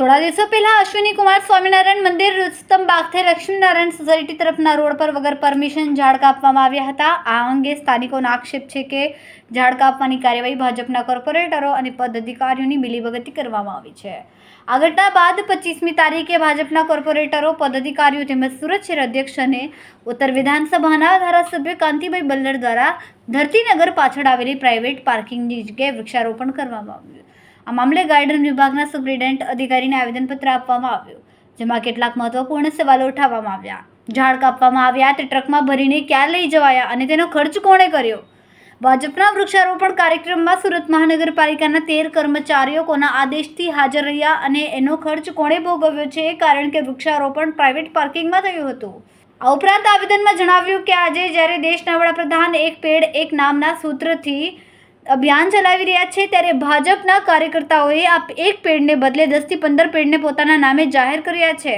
થોડા દિવસો પહેલા અશ્વિની કુમાર સ્વામિનારાયણ મંદિર રુસ્તમ બાગથી લક્ષ્મીનારાયણ સોસાયટી તરફના રોડ પર વગર પરમિશન ઝાડ કાપવામાં આવ્યા હતા. આ અંગે સ્થાનિકોનો આક્ષેપ છે કે ઝાડ કાપવાની કાર્યવાહી ભાજપના કોર્પોરેટરો અને પદ અધિકારીઓની મિલીભગતથી કરવામાં આવી છે. આ ઘટના બાદ પચીસમી તારીખે ભાજપના કોર્પોરેટરો, પદાધિકારીઓ તેમજ સુરત શહેર અધ્યક્ષ અને ઉત્તર વિધાનસભાના ધારાસભ્ય કાંતિભાઈ બલ્લર દ્વારા ધરતીનગર પાછળ આવેલી પ્રાઇવેટ પાર્કિંગની જગ્યાએ વૃક્ષારોપણ કરવામાં આવ્યું. આ મામલે ગાર્ડન વિભાગના સુપ્રિન્ટેન્ટ અધિકારીને આવેદનપત્ર આપવામાં આવ્યું, જેમાં કેટલાક મહત્વપૂર્ણ સવાલો ઉઠાવવામાં આવ્યા. ઝાડ કાપવામાં આવ્યા તે ટ્રકમાં ભરીને ક્યાં લઈ જવાયા અને તેનો ખર્ચ કોણે કર્યો? ભાજપના વૃક્ષારોપણ કાર્યક્રમમાં સુરત મહાનગરપાલિકાના તેર કર્મચારીઓ કોના આદેશથી હાજર રહ્યા અને એનો ખર્ચ કોણે ભોગવ્યો છે કારણ કે વૃક્ષારોપણ પ્રાઇવેટ પાર્કિંગમાં થયું હતું. આ ઉપરાંત આવેદનમાં જણાવ્યું કે આજે જ્યારે દેશના વડાપ્રધાન એક પેડ એક નામના સૂત્રથી અભિયાન ચલાવી રહ્યા છે ત્યારે ભાજપના કાર્યકર્તાઓએ આ એક પેડને બદલે દસથી પંદર પેડને પોતાના નામે જાહેર કર્યા છે.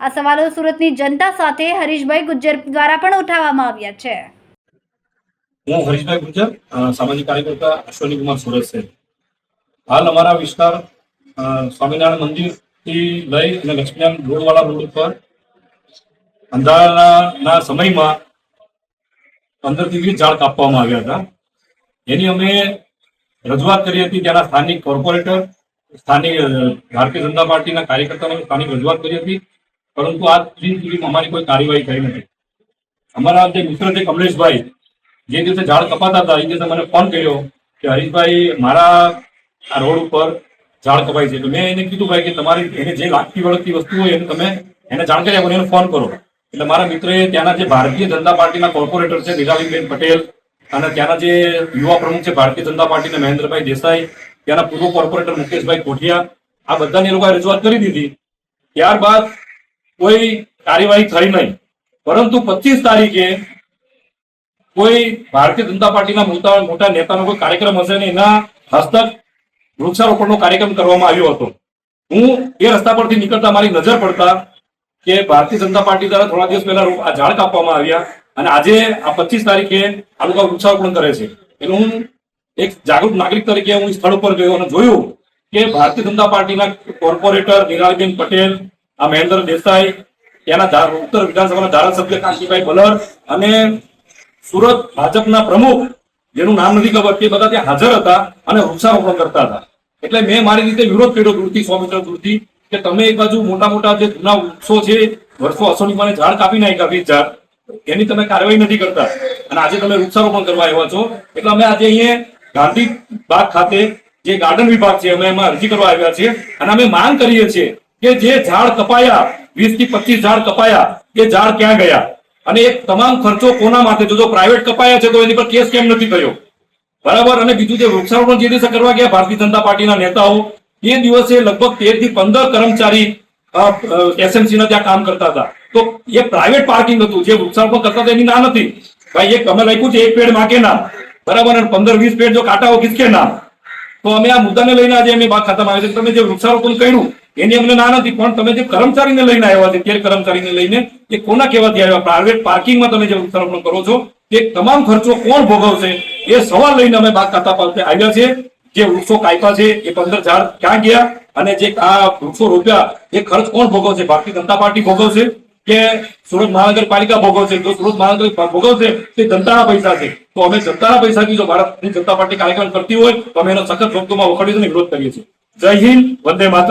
આ સવાલો સુરતની જનતા સાથે હરીશભાઈ ગુજ્જર દ્વારા પણ ઉઠાવવામાં આવ્યા છે. હું હરીશભાઈ ગુજ્જર સામાજિક કાર્યકર્તા અશ્વની કુમાર સુરત છે. હાલ અમારા વિસ્તાર સ્વામિનારાયણ મંદિરથી લઈ અને લક્ષ્મીનારાયણ રોડવાળા રોડ ઉપર અંધારાના સમયમાં પંદરથી ઝાડ કાપવામાં આવ્યા હતા. એની અમે રજૂઆત કરી હતી ત્યાંના સ્થાનિક કોર્પોરેટર, સ્થાનિક ભારતીય જનતા પાર્ટીના કાર્યકર્તાઓને સ્થાનિક રજૂઆત કરી હતી. પરંતુ આજ સુધી અમારી કોઈ કાર્યવાહી થઈ નથી. અમારા જે મિત્ર છે કમલેશભાઈ, જે દિવસે ઝાડ કપાતા હતા, એ દિવસે મને ફોન કર્યો કે હરીશભાઈ, મારા આ રોડ ઉપર ઝાડ કપાય છે. તો મેં એને કીધું, ભાઈ, કે તમારી એને જે લાગતી વળગતી વસ્તુ હોય, એને તમે એને જાણકારી આપો અને એને ફોન કરો. એટલે મારા મિત્રએ ત્યાંના જે ભારતીય જનતા પાર્ટીના કોર્પોરેટર છે નિરાલીબેન પટેલ અને ત્યાંના જે યુવા પ્રમુખ છે, ભારતીય જનતા પાર્ટીના મહેન્દ્રભાઈ દેસાઈ, ત્યાંના પૂર્વ કોર્પોરેટર મુકેશભાઈ કોઠિયા, આ બધાની લોકોએ રજૂઆત કરી દીધી. ત્યારબાદ કોઈ કાર્યવાહી થઈ નહીં. પરંતુ પચીસ તારીખે કોઈ ભારતીય જનતા પાર્ટીના મોટા મોટા નેતાનો કોઈ કાર્યક્રમ હશે ને એના હસ્તક વૃક્ષારોપણનો કાર્યક્રમ કરવામાં આવ્યો હતો. હું એ રસ્તા પરથી નીકળતા મારી નજર પડતા કે ભારતીય જનતા પાર્ટી દ્વારા થોડા દિવસ પહેલા આ ઝાડ કાપવામાં આવ્યા. અને આજે આ પચીસ તારીખે આ લોકો વૃક્ષારોપણ કરે છે. એનું હું એક જાગૃત નાગરિક તરીકે હું સ્થળ ઉપર ગયો અને જોયું કે ભારતીય જનતા પાર્ટીના કોર્પોરેટર નિરાલબેન પટેલ, આ મહેન્દ્ર દેસાઈ, ત્યાંના ઉત્તર વિધાનસભાના ધારાસભ્ય કાંતિભાઈ બલર અને સુરત ભાજપના પ્રમુખ, જેનું નામ નથી ખબર, તે બધા ત્યાં હાજર હતા અને વૃક્ષારોપણ કરતા હતા. એટલે મેં મારી રીતે વિરોધ કર્યો દૂરથી, સો મીટર દૂરથી, કે તમે એક બાજુ મોટા મોટા જે જૂના વૃક્ષો છે, વર્ષો અસોની મને ઝાડ કાપી નાખ્યા, વીસ ઝાડ. એની તમે કાર્યવાહી નથી કરતા. અને આજે તમે વૃક્ષારોપણ કરવા આવ્યા છો. એટલે અમે આજે અહીંયા ગાંધી બાગ ખાતે જે ગાર્ડન વિભાગ છે, અમે એમાં અરજી કરવા આવ્યા છીએ. અને અમે માંગ કરીએ છીએ કે જે ઝાડ કપાયા, વીસથી પચીસ ઝાડ કપાયા, એ ઝાડ ક્યાં ગયા? અને એ તમામ ખર્ચો કોના માટે? જો પ્રાઇવેટ કપાયા છે તો એની પર કેસ કેમ નથી થયો? બરાબર? અને બીજું જે વૃક્ષારોપણ જે દિવસે કરવા ગયા ભારતીય જનતા પાર્ટીના નેતાઓ, એ દિવસે લગભગ તેરથી પંદર કર્મચારી એસએમસી ના ત્યાં કામ કરતા હતા. તો એ પ્રાઇવેટ પાર્કિંગ હતું, જે વૃક્ષારોપણ કરતા એની ના નથી. ભાઈ, એક અમે લખ્યું છે, એક પેડ માકે ના. બરાબર, અને પંદર વીસ પેડ જો કાંટાઓ કિસકે ના. તો અમે આ મુદ્દાને લઈને આજે અમે બાગ ખાતામાં આવ્યા છે તમે જે વૃક્ષારોપણ કર્યું, એની અમને ના નથી, પણ તમે જે કર્મચારીને લઈને આવ્યા છે તેર કર્મચારીને લઈને એ કોના કહેવાથી આવ્યા? પ્રાઇવેટ પાર્કિંગમાં તમે જે વૃક્ષારોપણ કરો છો, તે તમામ ખર્ચો કોણ ભોગવશે? એ સવાલ લઈને અમે બાગ ખાતા પાસે આવ્યા છે જે વૃક્ષો કાપ્યા છે, એ પંદર ઝાડ ક્યાં ગયા? અને જે આ વૃક્ષો રોપ્યા, એ ખર્ચ કોણ ભોગવશે? ભારતીય જનતા પાર્ટી ભોગવશે. કે સુરત મહાનગરપાલિકા ભોગવશે, તો સુરત મહાનગર ભોગવશે, તે જનતાના પૈસા છે. તો અમે જનતાના પૈસાથી જો ભારતની જનતા પાર્ટી કાર્યક્રમ કરતી હોય, તો અમે એનો સખત ભક્તોમાં વખોડીને વિરોધ કરીએ છીએ. જય હિન્દ, વંદે માત્ર